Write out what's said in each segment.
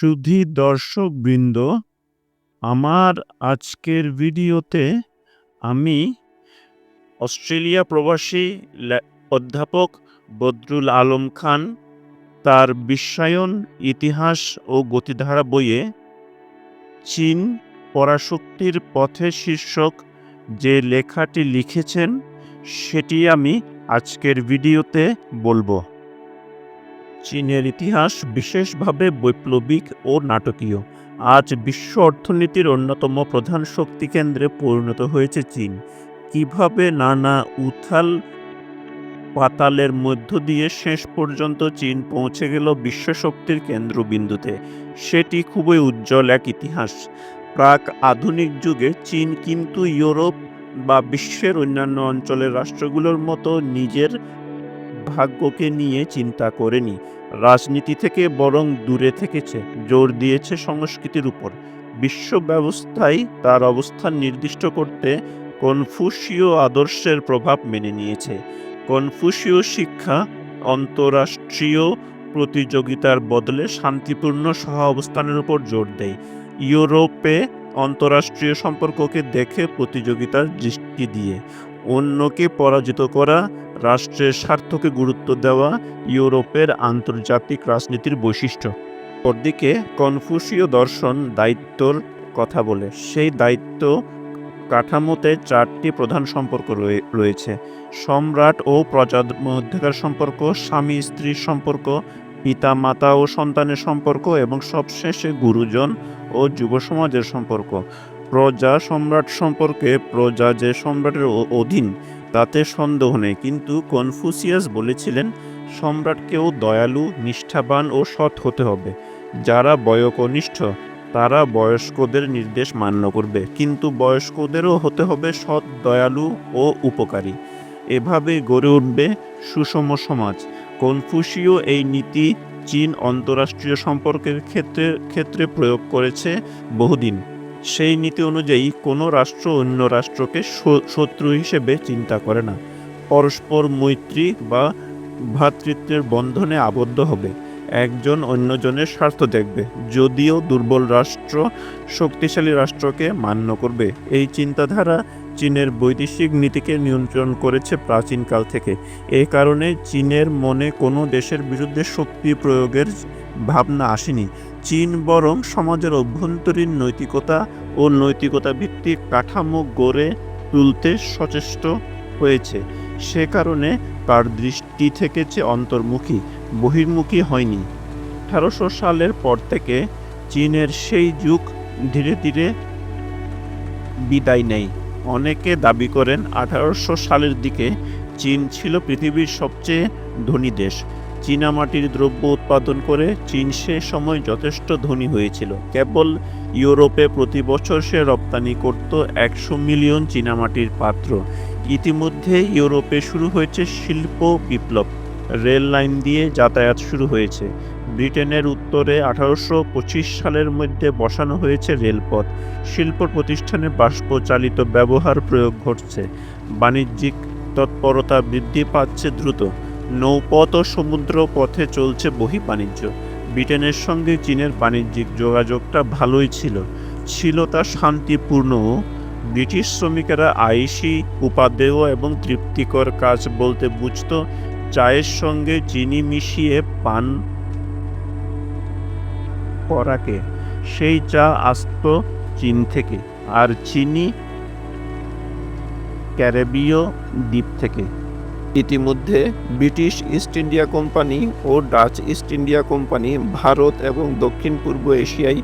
সুধী দর্শকবৃন্দ, আমার আজকের ভিডিওতে আমি অস্ট্রেলিয়া প্রবাসী অধ্যাপক বদরুল আলম খান তার বিশ্বায়ন, ইতিহাস ও গতিধারা বইয়ে চীন পরাশক্তির পথে শীর্ষক যে লেখাটি লিখেছেন, সেটি আমি আজকের ভিডিওতে বলব। চীনের ইতিহাস বিশেষভাবে বৈপ্লবিক ও নাটকীয়। আজ বিশ্ব অর্থনীতির অন্যতম প্রধান শক্তি কেন্দ্রে পরিণত হয়েছে চীন। কীভাবে নানা উথাল পাতালের মধ্য দিয়ে শেষ পর্যন্ত চীন পৌঁছে গেল বিশ্ব শক্তির কেন্দ্রবিন্দুতে, সেটি খুবই উজ্জ্বল এক ইতিহাস। প্রাক আধুনিক যুগে চীন কিন্তু ইউরোপ বা বিশ্বের অন্যান্য অঞ্চলের রাষ্ট্রগুলোর মতো নিজের ভাগ্যকে নিয়ে চিন্তা করেনি। রাজনীতি থেকে বরং দূরে থেকেছে, জোর দিয়েছে সংস্কৃতির উপর। বিশ্ব ব্যবস্থায় তার অবস্থান নির্দিষ্ট করতে কনফুসীয় আদর্শের প্রভাব মেনে নিয়েছে। কনফুসীয় শিক্ষা অন্তরাষ্ট্রীয় প্রতিযোগিতার বদলে শান্তিপূর্ণ সহ অবস্থানের উপর জোর দেয়। ইউরোপে অন্তরাষ্ট্রীয় সম্পর্ককে দেখে প্রতিযোগিতার দৃষ্টি দিয়ে অন্যকে পরাজিত করা রাষ্ট্রের স্বার্থকে গুরুত্ব দেওয়া ইউরোপের আন্তর্জাতিক রাজনীতির বৈশিষ্ট্য। অন্যদিকে কনফুসীয় দর্শন দায়িত্বর কথা বলে। সেই দায়িত্ব কাঠামোতে চারটি প্রধান সম্পর্ক রয়ে- রয়েছে। সম্রাট ও প্রজার মধ্যকার সম্পর্ক, স্বামী, স্ত্রীর সম্পর্ক পিতা মাতা ও সন্তানের সম্পর্ক এবং সবশেষে গুরুজন ও যুব সমাজের সম্পর্ক। প্রজা সম্রাট সম্পর্কে প্রজা যে সম্রাটের অধীন তাতে সন্দেহ নেই, কিন্তু কনফুসিয়াস বলেছিলেন সম্রাটকেও দয়ালু, নিষ্ঠাবান ও সৎ হতে হবে। যারা বয়কনিষ্ঠ, তারা বয়স্কদের নির্দেশ মান্য করবে, কিন্তু বয়স্কদেরও হতে হবে সৎ, দয়ালু ও উপকারী। এভাবে গড়ে উঠবে সুষম সমাজ। কনফুসীয় এই নীতি চীন অন্তরাষ্ট্রীয় সম্পর্কের ক্ষেত্রে ক্ষেত্রে প্রয়োগ করেছে বহুদিন। সেই নীতি অনুযায়ী কোনো রাষ্ট্র অন্য রাষ্ট্রকে শত্রু হিসেবে চিন্তা করে না। পরস্পর মৈত্রী বা ভ্রাতৃত্বের বন্ধনে আবদ্ধ হবে। একজন অন্যজনের স্বার্থ দেখবে, যদিও দুর্বল রাষ্ট্র শক্তিশালী রাষ্ট্রকে মান্য করবে। এই চিন্তাধারা চীনের বৈদেশিক নীতিকে নিয়ন্ত্রণ করেছে প্রাচীনকাল থেকে। এই কারণে চীনের মনে কোনো দেশের বিরুদ্ধে শক্তি প্রয়োগের ভাবনা আসেনি। চীন বরং সমাজের অভ্যন্তরীণ নৈতিকতা ও নৈতিকতা ভিত্তিক কাঠামো গড়ে তুলতে সচেষ্ট হয়েছে। সে কারণে তার দৃষ্টি থেকেছে অন্তর্মুখী, বহির্মুখী হয়নি। আঠারোশো সালের পর থেকে চীনের সেই যুগ ধীরে ধীরে বিদায় নেয়। অনেকে দাবি করেন আঠারোশো সালের দিকে চীন ছিল পৃথিবীর সবচেয়ে ধনী দেশ। চীনামাটির দ্রব্য উৎপাদন করে চীন সে সময় যথেষ্ট ধনী হয়েছিল। কেবল ইউরোপে প্রতি বছর সে রপ্তানি করত একশো মিলিয়ন চীনামাটির পাত্র। ইতিমধ্যে ইউরোপে শুরু হয়েছে শিল্প বিপ্লব। রেল লাইন দিয়ে যাতায়াত শুরু হয়েছে। ব্রিটেনের উত্তরে আঠারোশো পঁচিশ সালের মধ্যে বসানো হয়েছে রেলপথ। শিল্প প্রতিষ্ঠানে বাষ্পচালিত ব্যবহার প্রয়োগ ঘটছে। বাণিজ্যিক তৎপরতা বৃদ্ধি পাচ্ছে দ্রুত। নৌপথ ও সমুদ্র পথে চলছে বহি বাণিজ্য ব্রিটেনের সঙ্গে চীনের বাণিজ্যিক যোগাযোগটা ভালোই ছিল। ছিল তা শান্তিপূর্ণ। ব্রিটিশ শ্রমিকেরা আইসি, উপাদেয় এবং তৃপ্তিকর কাজ বলতে বুঝত, চায়ের সঙ্গে চিনি মিশিয়ে পান করাকে সেই চা আসত চীন থেকে আর চিনি ক্যারেবীয় দ্বীপ থেকে। ইতিমধ্যে ব্রিটিশ ইস্ট ইন্ডিয়া কোম্পানি ও Dutch East India company Bharat এবং দক্ষিণ পূর্ব এশিয়ায়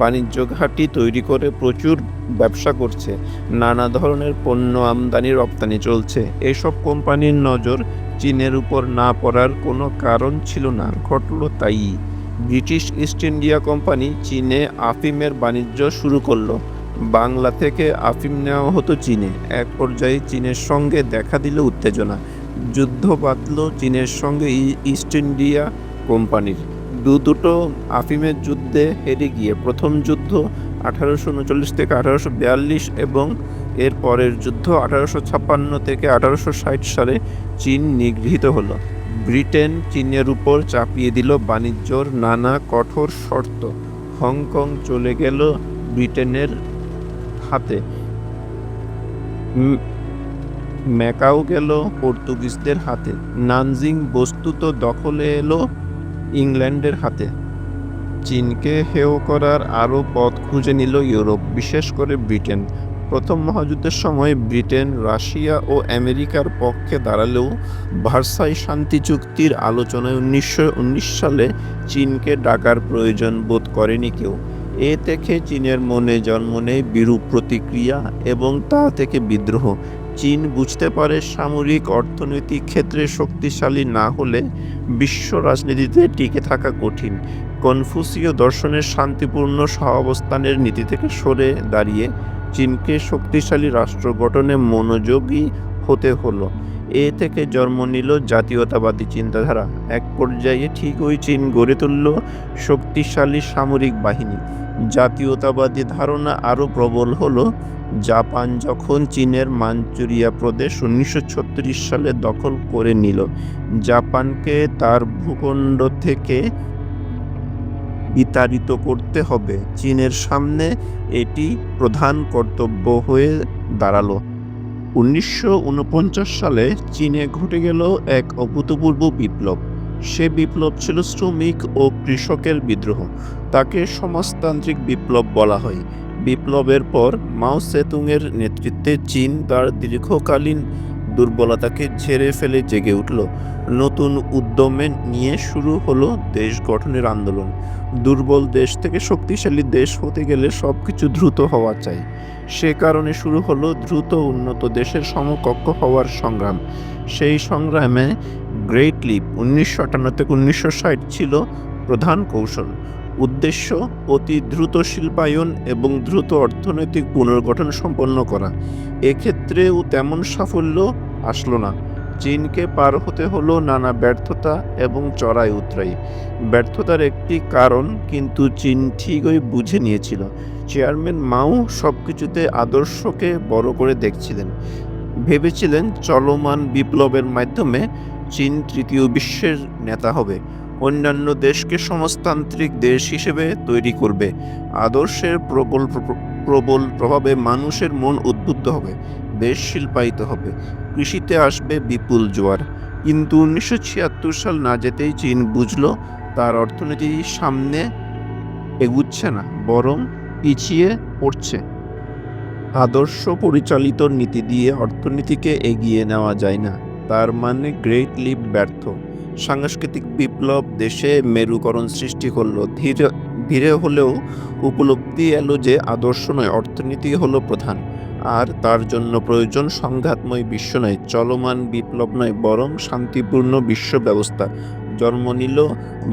বাণিজ্য ঘাঁটি তৈরি করে প্রচুর ব্যবসা করছে। নানা ধরনের পণ্য আমদানি রপ্তানি চলছে। এসব কোম্পানির নজর চীনের উপর না পড়ার কোনো কারণ ছিল না, ঘটল তাই ব্রিটিশ ইস্ট ইন্ডিয়া কোম্পানি চীনে আফিমের বাণিজ্য শুরু করল। বাংলা থেকে আফিম নেওয়া হতো চীনে। এক পর্যায়ে চীনের সঙ্গে দেখা দিল উত্তেজনা। যুদ্ধ বাঁধল চীনের সঙ্গে ইস্ট ইন্ডিয়া কোম্পানির। দু দুটো আফিমের যুদ্ধে হেরে গিয়ে প্রথম যুদ্ধ আঠারোশো উনচল্লিশ থেকে আঠারোশো বিয়াল্লিশ এবং এর পরের যুদ্ধ আঠারোশো ছাপ্পান্ন থেকে আঠারোশো ষাট সালে চীন নিগৃহীত হলো। ব্রিটেন চীনের উপর চাপিয়ে দিল বাণিজ্যর নানা কঠোর শর্ত। হংকং চলে গেল ব্রিটেনের হাতে। ম্যাকাও গেল পর্তুগিজদের হাতে। নানজিং বস্তুত দখলে এলো ইংল্যান্ডের হাতে। চীনকে হেয় করার আরও পথ খুঁজে নিল ইউরোপ, বিশেষ করে ব্রিটেন। প্রথম মহাযুদ্ধের সময় ব্রিটেন, রাশিয়া ও আমেরিকার পক্ষে দাঁড়ালেও ভার্সাই শান্তি চুক্তির আলোচনায় উনিশশো উনিশ সালে চীনকে ডাকার প্রয়োজন বোধ করেনি কেউ। এ থেকে চীনের মনে জন্ম নেয় বিরূপ প্রতিক্রিয়া এবং তা থেকে বিদ্রোহ। চীন বুঝতে পারে সামরিক অর্থনৈতিক ক্ষেত্রে শক্তিশালী না হলে বিশ্ব রাজনীতিতে টিকে থাকা কঠিন। কনফুসীয় দর্শনের শান্তিপূর্ণ সহাবস্থানের নীতি থেকে সরে দাঁড়িয়ে চীনকে শক্তিশালী রাষ্ট্র গঠনে মনোযোগী হতে হলো। এ থেকে জন্ম নিল জাতীয়তাবাদী চিন্তাধারা। এক পর্যায়ে ঠিক ওই চীন গড়ে তুলল শক্তিশালী সামরিক বাহিনী। জাতীয়তাবাদী ধারণা আরও প্রবল হলো, জাপান যখন চীনের মাঞ্চুরিয়া প্রদেশ উনিশশো ছত্রিশ সালে দখল করে নিল, জাপানকে তার ভূখণ্ড থেকে বিতাড়িত করতে হবে। চীনের সামনে এটি প্রধান কর্তব্য হয়ে দাঁড়াল। উনিশশো উনপঞ্চাশ সালে চীনে ঘটে গেল এক অভূতপূর্ব বিপ্লব। সে বিপ্লব ছিল শ্রমিক ও কৃষকের বিদ্রোহ। তাকে সমাজতান্ত্রিক বিপ্লব বলা হয়। বিপ্লবের পর মাও সেতুংয়ের নেতৃত্বে চীন তার দীর্ঘকালীন দুর্বলতাকে ঝেড়ে ফেলে জেগে উঠল। নতুন উদ্যমে নিয়ে শুরু হলো দেশ গঠনের আন্দোলন। দুর্বল দেশ থেকে শক্তিশালী দেশ হতে গেলে সব কিছু দ্রুত হওয়া চাই। সে কারণে শুরু হলো দ্রুত উন্নত দেশের সমকক্ষ হওয়ার সংগ্রাম। সেই সংগ্রামে গ্রেট লিপ উনিশশো আটান্ন থেকে উনিশশো ষাট ছিল প্রধান কৌশল। উদ্দেশ্য, অতি দ্রুত শিল্পায়ন এবং দ্রুত অর্থনৈতিক পুনর্গঠন সম্পন্ন করা। এক্ষেত্রেও তেমন সাফল্য আসলো না। চীনকে পার হতে হলো নানা ব্যর্থতা এবং চড়াই উতরাই। ব্যর্থতার একটি কারণ কিন্তু চীন ঠিকই বুঝে নিয়েছিল। চেয়ারম্যান মাও সব কিছুতে আদর্শকে বড় করে দেখছিলেন। ভেবেছিলেন চলমান বিপ্লবের মাধ্যমে চীন তৃতীয় বিশ্বের নেতা হবে। অন্যান্য দেশকে সমাজতান্ত্রিক দেশ হিসেবে তৈরি করবে। আদর্শের প্রবল প্রবল প্রভাবে মানুষের মন উদ্বুদ্ধ হবে। দেশ শিল্পায়িত হবে। কৃষিতে আসবে বিপুল জোয়ার। কিন্তু উনিশশো ছিয়াত্তর সাল না যেতেই চীন বুঝল, তার অর্থনীতি সামনে এগুচ্ছে না, বরং পিছিয়ে পড়ছে। আদর্শ পরিচালিত নীতি দিয়ে অর্থনীতিকে এগিয়ে নেওয়া যায় না। তার মানে গ্রেট লিপ ব্যর্থ। সাংস্কৃতিক বিপ্লব দেশে মেরুকরণ সৃষ্টি করল ধীরে ধীরে হলেও উপলব্ধি এলো যে আদর্শ নয়, অর্থনীতি হলো প্রধান। আর তার জন্য প্রয়োজন সংঘাতময় বিশ্ব নয়, চলমান বিপ্লব নয়, বরং শান্তিপূর্ণ বিশ্ব ব্যবস্থা। জন্ম নিল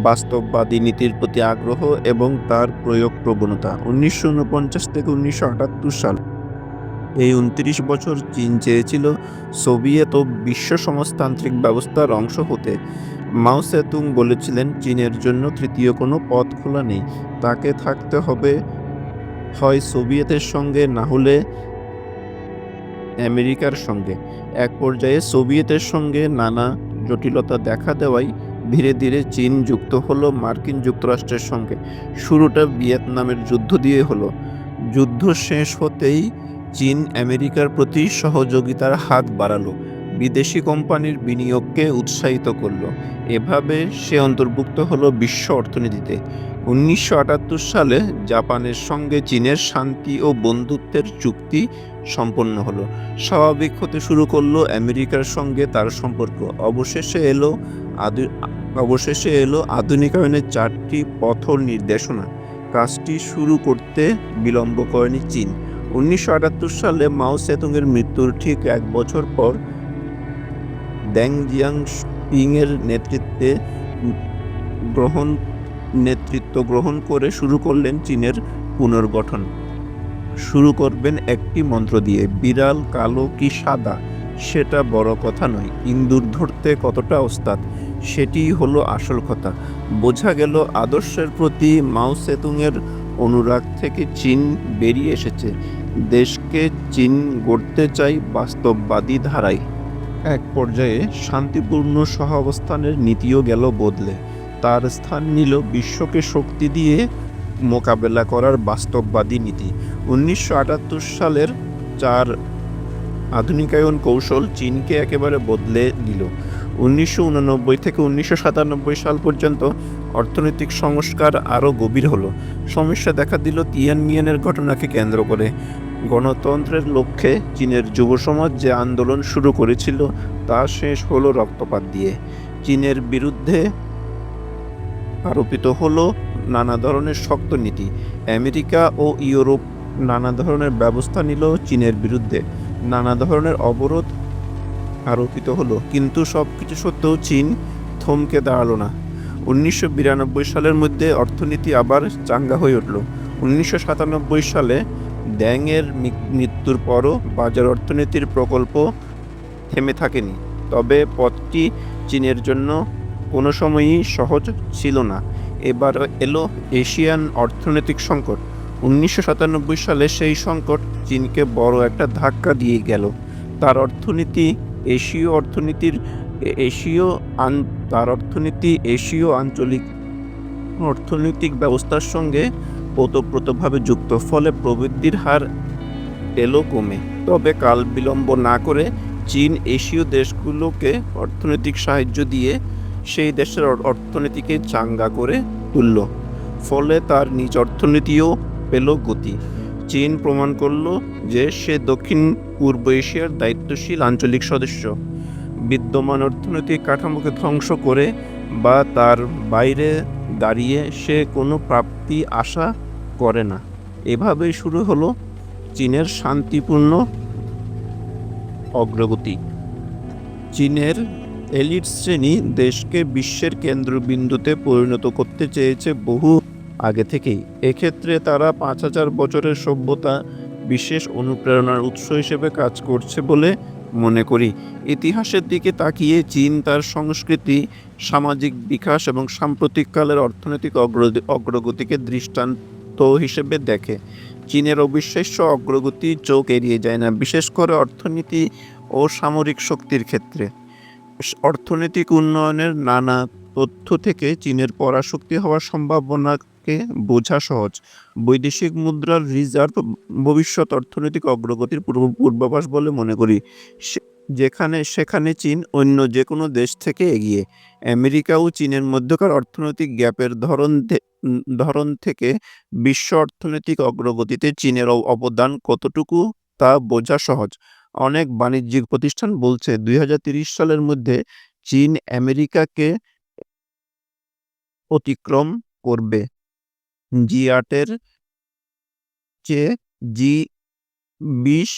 বাস্তববাদী নীতির প্রতি আগ্রহ এবং তার প্রয়োগ প্রবণতা। উনিশশো উনপঞ্চাশ থেকে উনিশশো আটাত্তর সাল। এই উনত্রিশ বছর চীন চেয়েছিল সোভিয়েত ও বিশ্ব সমাজতান্ত্রিক ব্যবস্থার অংশ হতে। মাও সেতুং বলেছিলেন, চীনের জন্য তৃতীয় কোনো পথ খোলা নেই। তাকে থাকতে হবে হয় সোভিয়েতের সঙ্গে না হলে আমেরিকার সঙ্গে। এক পর্যায়ে সোভিয়েতের সঙ্গে নানা জটিলতা দেখা দেওয়ায় ধীরে ধীরে চীন যুক্ত হলো মার্কিন যুক্তরাষ্ট্রের সঙ্গে। শুরুটা ভিয়েতনামের যুদ্ধ দিয়ে হলো। যুদ্ধ শেষ হতেই চীন আমেরিকার প্রতি সহযোগিতার হাত বাড়ালো। বিদেশি কোম্পানির বিনিয়োগকে উৎসাহিত করল। এভাবে সে অন্তর্ভুক্ত হলো বিশ্ব অর্থনীতিতে। উনিশশো আটাত্তর সালে জাপানের সঙ্গে চীনের শান্তি ও বন্ধুত্বের চুক্তি সম্পন্ন হলো। স্বাভাবিক হতে শুরু করল আমেরিকার সঙ্গে তার সম্পর্ক। অবশেষে এলো অবশেষে এলো আধুনিকায়নের চারটি পথ নির্দেশনা। কাজটি শুরু করতে বিলম্ব করেনি চীন। উনিশশো আটাত্তর সালে মাও সেতুংয়ের মৃত্যুর ঠিক এক বছর পর দ্যাং জিয়াং পিংয়ের নেতৃত্বে গ্রহণ, নেতৃত্ব গ্রহণ করে শুরু করলেন চীনের পুনর্গঠন। শুরু করবেন একটি মন্ত্র দিয়ে, বিড়াল কালো কি সাদা? সেটা বড় কথা নয়, ইন্দুর ধরতে কতটা ওস্তাদ? সেটিই হলো আসল কথা। বোঝা গেল আদর্শের প্রতি মাও সেতুংয়ের অনুরাগ থেকে চীন বেরিয়ে এসেছে। দেশকে চীন গড়তে চাই বাস্তববাদী ধারায়। এক পর্যায়ে শান্তিপূর্ণ সহাবস্থানের নীতিও গেল বদলে। তার স্থান নিল বিশ্বকে শক্তি দিয়ে মোকাবেলা করার বাস্তববাদী নীতি। উনিশশো আটাত্তর সালের চার আধুনিকায়ন কৌশল চীনকে একেবারে বদলে দিল। উনিশশো উননব্বই থেকে উনিশশো সাতানব্বই সাল পর্যন্ত অর্থনৈতিক সংস্কার আরও গভীর হলো। সমস্যা দেখা দিল তিয়ানমিয়ানের ঘটনাকে কেন্দ্র করে। গণতন্ত্রের লক্ষ্যে চীনের যুব সমাজ যে আন্দোলন শুরু করেছিল, তা শেষ হলো রক্তপাত দিয়ে। চীনের বিরুদ্ধে আরোপিত হলো নানা ধরনের শক্ত নীতি। আমেরিকা ও ইউরোপ নানা ধরনের ব্যবস্থা নিল চীনের বিরুদ্ধে। নানা ধরনের অবরোধ আরোপিত হলো। কিন্তু সব কিছু সত্ত্বেও চীন থমকে দাঁড়াল না। উনিশশো বিরানব্বই সালের মধ্যে অর্থনীতি আবার চাঙ্গা হয়ে উঠল। উনিশশো সাতানব্বই সালে ড্যাংয়ের মৃত্যুর পরও বাজার অর্থনীতির প্রকল্প থেমে থাকেনি। তবে পথটি চীনের জন্য কোনো সময়ই সহজ ছিল না। এবার এলো এশিয়ান অর্থনৈতিক সংকট। উনিশশো সাতানব্বই সালে সেই সংকট চীনকে বড় একটা ধাক্কা দিয়ে গেল। তার অর্থনীতি এশীয় অর্থনীতির এশীয় আন তার অর্থনীতি এশীয় আঞ্চলিক অর্থনৈতিক ব্যবস্থার সঙ্গে ওতপ্রোতভাবে যুক্ত, ফলে প্রবৃদ্ধির হার এলো কমে। তবে কাল বিলম্ব না করে চীন এশীয় দেশগুলোকে অর্থনৈতিক সাহায্য দিয়ে সেই দেশের অর্থনীতিকে চাঙ্গা করে তুলল, ফলে তার নিজ অর্থনীতিও পেল গতি। চীন প্রমাণ করল যে সে দক্ষিণ পূর্ব এশিয়ার দায়িত্বশীল আঞ্চলিক সদস্য। বিদ্যমান অর্থনৈতিক কাঠামোকে ধ্বংস করে বা তার বাইরে দাঁড়িয়ে সে কোনো প্রাপ্তি আশা করে না। এভাবেই শুরু হলো চীনের শান্তিপূর্ণ অগ্রগতি। চীনের এলিট শ্রেণি দেশকে বিশ্বের কেন্দ্রবিন্দুতে পরিণত করতে চেয়েছে বহু আগে থেকেই। এক্ষেত্রে তারা পাঁচ হাজার বছরের সভ্যতা বিশেষ অনুপ্রেরণার উৎস হিসেবে কাজ করছে বলে মনে করি। ইতিহাসের দিকে তাকিয়ে চীন তার সংস্কৃতি, সামাজিক বিকাশ এবং সাম্প্রতিককালের অর্থনৈতিক অগ্রগতি, অগ্রগতিকে দৃষ্টান্ত হিসেবে দেখে। চীনের অবিশ্বাস্য অগ্রগতি চোখ এড়িয়ে যায় না, বিশেষ করে অর্থনীতি ও সামরিক শক্তির ক্ষেত্রে। অর্থনৈতিক উন্নয়নের নানা তথ্য থেকে চীনের পরাশক্তি হওয়ার সম্ভাবনাকে বোঝা সহজ। বৈদেশিক মুদ্রার রিজার্ভ ভবিষ্যৎ অর্থনৈতিক অগ্রগতির পূর্ব পূর্বাভাস বলে মনে করি। যেখানে সেখানে চীন অন্য যে কোনো দেশ থেকে এগিয়ে। আমেরিকা ও চীনের মধ্যকার অর্থনৈতিক গ্যাপের ধরন ধরন থেকে বিশ্ব অর্থনৈতিক অগ্রগতিতে চীনের অবদান কতটুকু তা বোঝা সহজ। অনেক বাণিজ্যিক প্রতিষ্ঠান বলছে, দুই সালের মধ্যে চীন আমেরিকাকে অতিক্রম করবে। জি আটের চেয়ে জি বিশ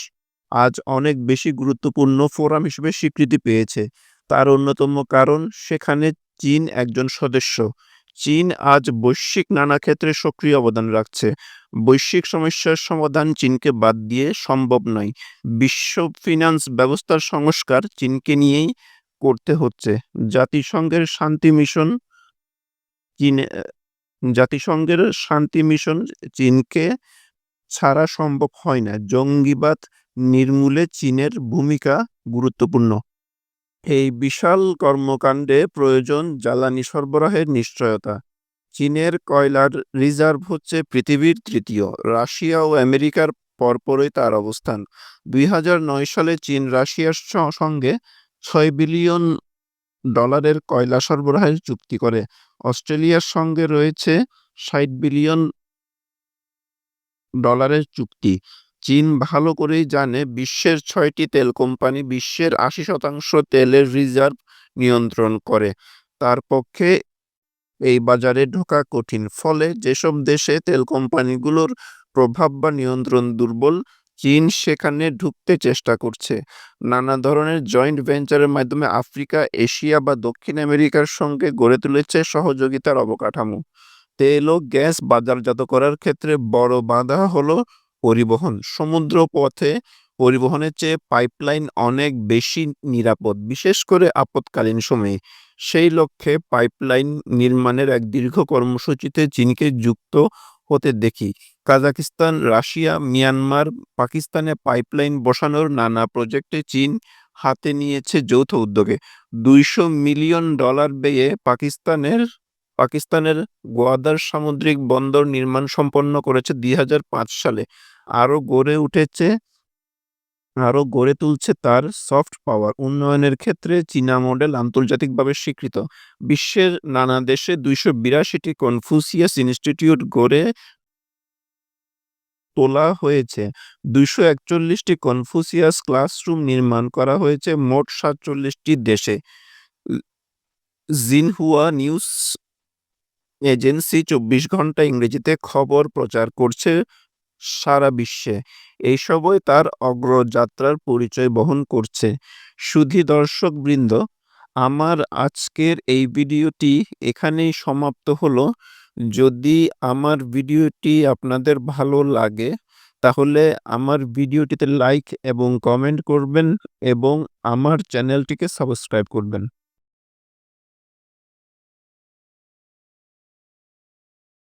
আজ অনেক বেশি গুরুত্বপূর্ণ ফোরাম হিসেবে স্বীকৃতি পেয়েছে। তার অন্যতম কারণ, সেখানে চীন একজন সদস্য। চীন আজ বৈশ্বিক নানা ক্ষেত্রে সক্রিয় অবদান রাখছে। বৈশ্বিক সমস্যার সমাধান চীনকে বাদ দিয়ে সম্ভব নয়। বিশ্ব ফিনান্স ব্যবস্থার সংস্কার চীনকে নিয়েই করতে হচ্ছে। জাতিসংঘের শান্তি মিশন চীনে জাতিসংঘের শান্তি মিশন চীনকে ছাড়া সম্ভব হয় না। জঙ্গিবাদ নির্মূলে চীনের ভূমিকা গুরুত্বপূর্ণ। এই বিশাল কর্মকাণ্ডে প্রয়োজন জ্বালানি সরবরাহের নিশ্চয়তা। চীনের কয়লার রিজার্ভ হচ্ছে পৃথিবীর তৃতীয়। রাশিয়া ও আমেরিকার পরপরই তার অবস্থান। দুই হাজার নয় সালে চীন রাশিয়ার সঙ্গে ছয় বিলিয়ন ডলারের কয়লা সরবরাহের চুক্তি করে। অস্ট্রেলিয়ার সঙ্গে রয়েছে ষাট বিলিয়ন ডলারের চুক্তি। চীন ভালো করেই জানে বিশ্বের ছয়টি তেল কোম্পানি বিশ্বের আশি শতাংশ তেলের রিজার্ভ নিয়ন্ত্রণ করে। তার পক্ষে এই বাজারে ঢোকা কঠিন, ফলে যেসব দেশে তেল কোম্পানিগুলোর প্রভাব বা নিয়ন্ত্রণ দুর্বল চীন সেখানে ঢুকতে চেষ্টা করছে। নানা ধরনের জয়েন্ট ভেঞ্চারের মাধ্যমে আফ্রিকা, এশিয়া বা দক্ষিণ আমেরিকার সঙ্গে গড়ে তুলেছে সহযোগিতার অবকাঠামো। তেল ও গ্যাস বাজারজাত করার ক্ষেত্রে বড় বাধা হলো পরিবহন। সমুদ্র পথে পরিবহনের চেয়ে পাইপলাইন অনেক বেশি নিরাপদ, বিশেষ করে আপৎকালীন সময়ে। সেই লক্ষ্যে পাইপলাইন নির্মাণের এক দীর্ঘ কর্মসূচিতে চীনকে যুক্ত হতে দেখি। কাজাকিস্তান রাশিয়া, মিয়ানমার, পাকিস্তানে পাইপলাইন বসানোর নানা প্রজেক্টে চীন হাতে নিয়েছে যৌথ উদ্যোগে। দুইশো মিলিয়ন ডলার ব্যয়ে পাকিস্তানের পাকিস্তানের গোয়াদার সামুদ্রিক বন্দর নির্মাণ সম্পন্ন করেছে দুই হাজার পাঁচ সালে। আরও গড়ে উঠেছে আরও গড়ে তুলছে তার সফট পাওয়ার। উন্নয়নের ক্ষেত্রে চীনা মডেল আন্তর্জাতিকভাবে স্বীকৃত। বিশ্বের নানা দেশে দুইশো বিরাশিটি কনফুসিয়াস ইনস্টিটিউট গড়ে তোলা হয়েছে। দুইশো একচল্লিশটি কনফুসিয়াস ক্লাসরুম নির্মাণ করা হয়েছে মোট সাতচল্লিশটি দেশে। জিনহুয়া নিউজ এজেন্সি চব্বিশ ঘণ্টা ইংরেজিতে খবর প্রচার করছে। সারা বিশ্বে। এই এইসবই তার অগ্রযাত্রার পরিচয় বহন করছে। সুধী দর্শকবৃন্দ, আমার আজকের এই ভিডিওটি এখানেই সমাপ্ত হলো। যদি আমার ভিডিওটি আপনাদের ভালো লাগে, তাহলে আমার ভিডিওটিতে লাইক এবং কমেন্ট করবেন এবং আমার চ্যানেলটিকে সাবস্ক্রাইব করবেন।